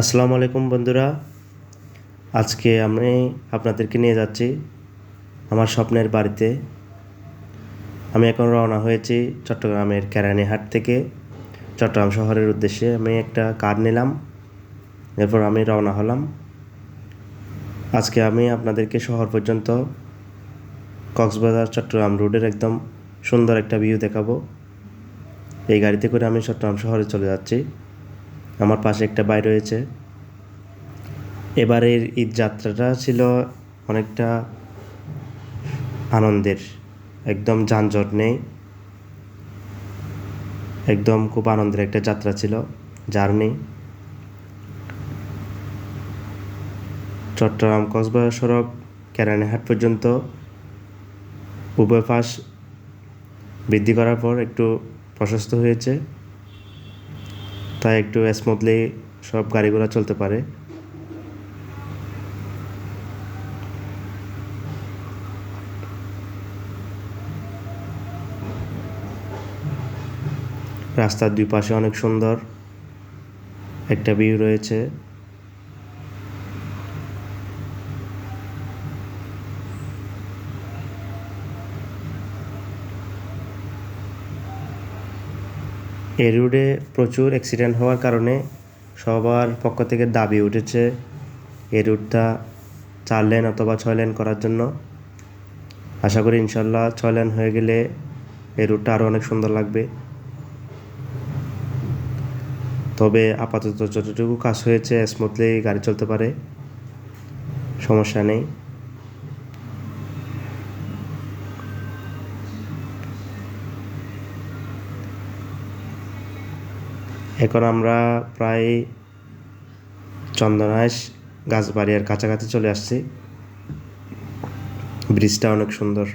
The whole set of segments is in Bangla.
আসসালামু আলাইকুম বন্ধুরা। আজকে আমি আপনাদেরকে নিয়ে যাচ্ছি আমার স্বপ্নের বাড়িতে। আমি এখন রওনা হয়েছি চট্টগ্রামের কেরানীহাট থেকে। চট্টগ্রাম শহরের উদ্দেশ্যে আমি একটা কার নিলাম, এরপর আমি রওনা হলাম। আজকে আমি আপনাদেরকে শহর পর্যন্ত কক্সবাজার চট্টগ্রাম রোডের একদম সুন্দর একটা ভিউ দেখাবো। এই গাড়িতে করে আমি চট্টগ্রাম শহরে চলে যাচ্ছি। আমার পাশে একটা বাই রয়েছে। এবারের ঈদ যাত্রাটা ছিল অনেকটা আনন্দের, একদম যানজট নেই। একদম খুব আনন্দের একটা যাত্রা ছিল, জার্নি। চট্টগ্রাম কক্সবাজার সড়ক, কেরানীহাট পর্যন্ত উভয় পাশ বৃদ্ধি করার পর একটু প্রশস্ত হয়েছে। তাই একটু স্মুথলি সব গাড়িগুলো চলতে পারে। রাস্তার দুই পাশে অনেক সুন্দর একটা ভিউ রয়েছে। এই রোডে প্রচুর অ্যাক্সিডেন্ট হওয়ার কারণে সবার পক্ষ থেকে দাবি উঠেছে এই রুটটা চার লেন অথবা ছয় লেন করার জন্য। আশা করি ইনশাল্লাহ ছয় লেন হয়ে গেলে এই রুটটা আরও অনেক সুন্দর লাগবে। তবে আপাতত যতটুকু কাজ হয়েছে স্মুথলি গাড়ি চলতে পারে, সমস্যা নেই। এখন আমরা প্রায় চন্দনাইশ গাছবাড়িয়ার কাছাকাছি চলে আসছি। ব্রিজটা অনেক সুন্দর।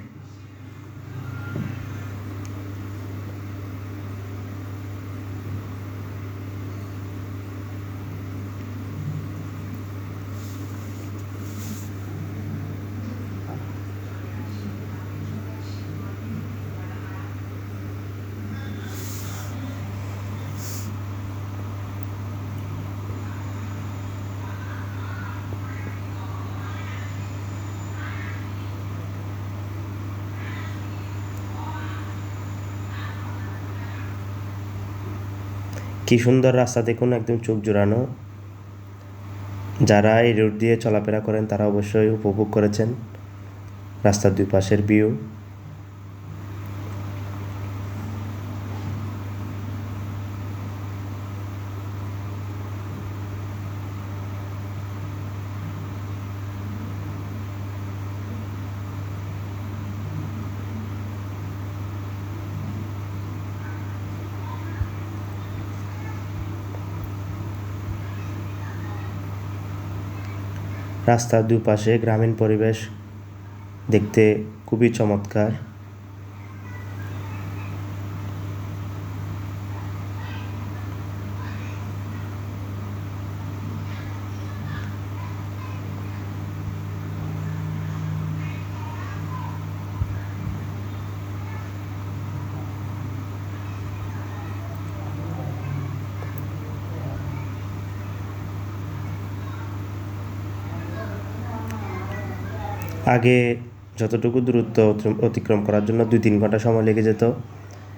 কি সুন্দর রাস্তা দেখুন, একদম চোখ জোড়ানো। যারা এই রোড দিয়ে চলাফেরা করেন, তারা অবশ্যই উপভোগ করেছেন। রাস্তার দুই পাশের ভিউ রাস্তার দুপাশে গ্রামীণ পরিবেশ দেখতে খুবই চমৎকার। আগে যতটুকু দূরত্ব অতি- অতিক্রম করার জন্য দুই তিন ঘণ্টা সময় লেগে যেত,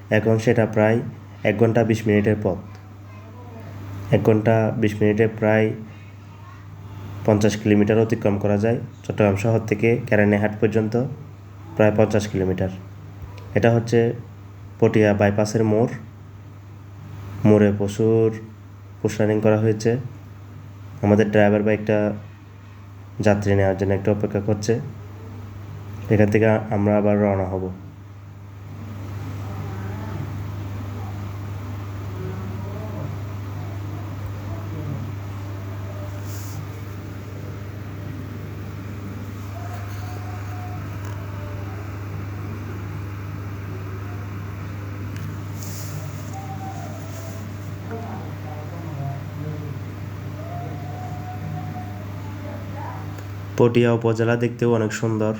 এখন সেটা প্রায় এক ঘণ্টা বিশ মিনিটের পথ। এক ঘণ্টা বিশ মিনিটে প্রায় পঞ্চাশ কিলোমিটার অতিক্রম করা যায়, চট্টগ্রাম শহর থেকে কেরানীহাট পর্যন্ত প্রায় পঞ্চাশ কিলোমিটার। এটা হচ্ছে পটিয়া বাইপাসের মোড়। মোড়ে প্রচুর পুশারিং করা হয়েছে। আমাদের ড্রাইভার বাইকটা যাত্রী নেওয়ার জন্য একটু অপেক্ষা করছে। এখান থেকে আমরা আবার রওনা হব। পটিয়া উপজেলা দেখতেও অনেক সুন্দর।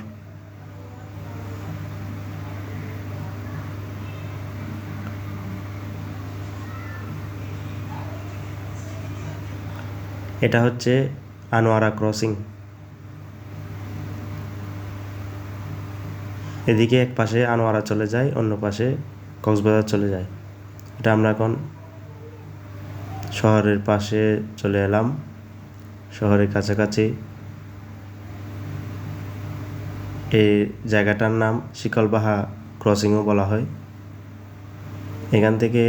এটা হচ্ছে আনোয়ারা ক্রসিং। এদিকে এক পাশে আনোয়ারা চলে যায়, অন্য পাশে কক্সবাজার চলে যায়। এটা আমরা এখন শহরের পাশে চলে এলাম। শহরের কাছাকাছি এই জায়গাটার নাম শিকলবাহা ক্রসিংও বলা হয়। এখান থেকে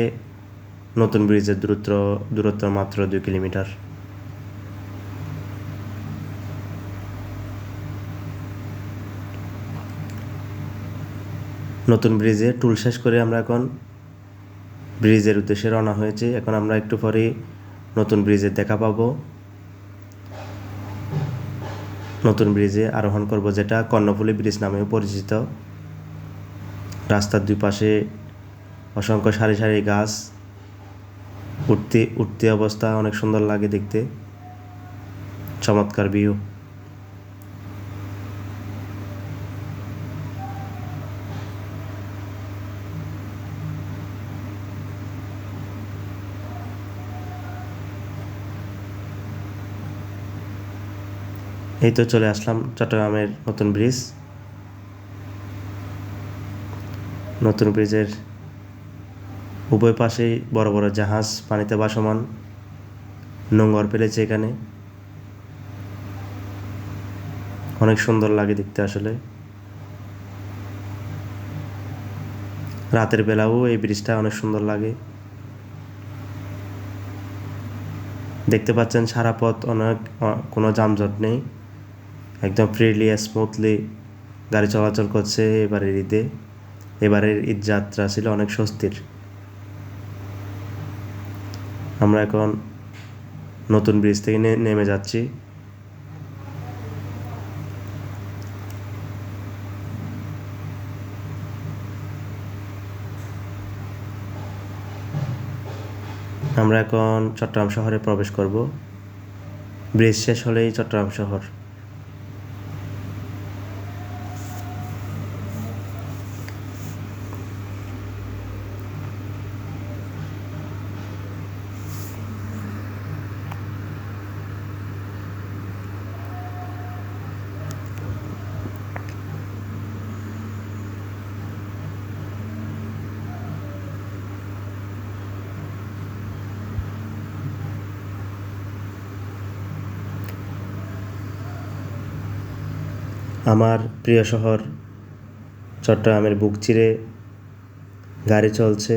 নতুন ব্রিজের দূরত্ব দূরত্ব মাত্র দুই কিলোমিটার। নতুন ব্রিজে টুল শেষ করে আমরা এখন ব্রিজের উদ্দেশ্যে রওনা হয়েছি। এখন আমরা একটু পরেই নতুন ব্রিজের দেখা পাবো। নতুন ব্রিজে আরোহণ করব, যেটা কর্ণফুলী ব্রিজ নামেও পরিচিত। রাস্তার দুই পাশে অসংখ্য সারি সারি গাছ। উঠতে উঠতে অবস্থা অনেক সুন্দর লাগে দেখতে। চমৎকার ভিউ এই তো চলে আসলাম চট্টগ্রামের নতুন ব্রিজ নতুন ব্রিজের উভয় পাশেই বড় বড় জাহাজ, পানিতে ভাসমান নোংর ফেলেছে এখানে। অনেক সুন্দর লাগে দেখতে আসলে। রাতের বেলাও এই ব্রিজটা অনেক সুন্দর লাগে। দেখতে পাচ্ছেন সারা পথ অনেক, কোনো যানজট নেই। একদম ফ্রিলি স্মুথলি গাড়ি চলাচল করছে এবারের ঈদে। এবারের ঈদ যাত্রা ছিল অনেক স্বস্তির। আমরা এখন নতুন ব্রিজ থেকে নেমে যাচ্ছি। আমরা এখন চট্টগ্রাম শহরে প্রবেশ করব। ব্রিজ শেষ হলেই চট্টগ্রাম শহর। আমার প্রিয় শহর, চট্টগ্রামের বুক চিরে গাড়ি চলছে।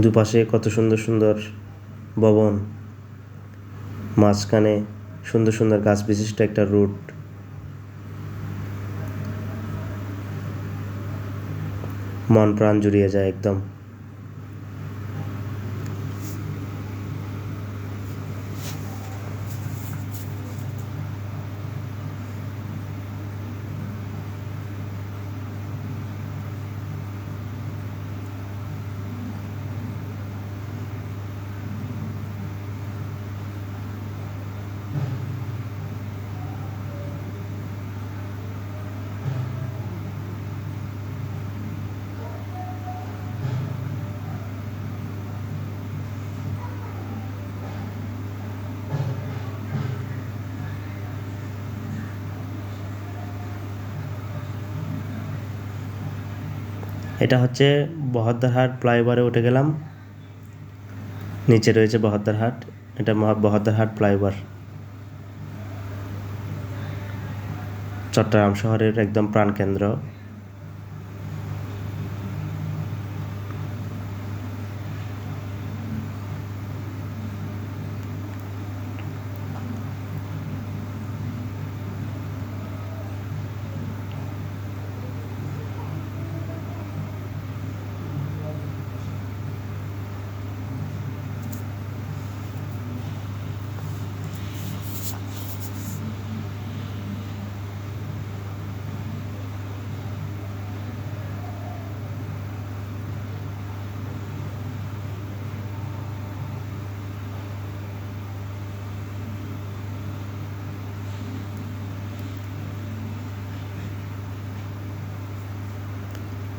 দুপাশে কত সুন্দর সুন্দর ভবন, মাঝখানে সুন্দর সুন্দর গাছ বিশিষ্ট একটা রুট। মন প্রাণ জুড়িয়ে যায় একদম। এটা হচ্ছে বহদ্দারহাট ফ্লাইওভারে উঠে গেলাম। নিচে রয়েছে বহদ্দারহাট এটা বহদ্দারহাট ফ্লাইওভার। চট্টগ্রাম শহরের একদম প্রাণকেন্দ্র।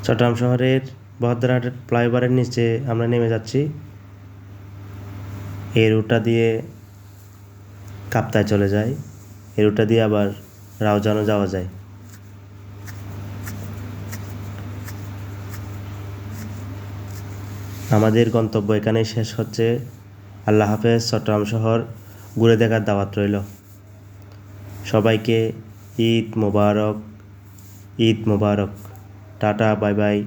চট্টগ্রাম শহরের বহদ্দারহাট ফ্লাইওভারের নিচে আমরা নেমে যাচ্ছি। এই রুটটা দিয়ে কাপ্তায় চলে যায় এই রুটটা দিয়ে আবার রাউজানও যাওয়া যায়। আমাদের গন্তব্য এখানেই শেষ হচ্ছে। আল্লাহ হাফেজ, চট্টগ্রাম শহর ঘুরে দেখার দাওয়াত রইল। সবাইকে ঈদ মোবারক ঈদ মোবারক। Tata bye by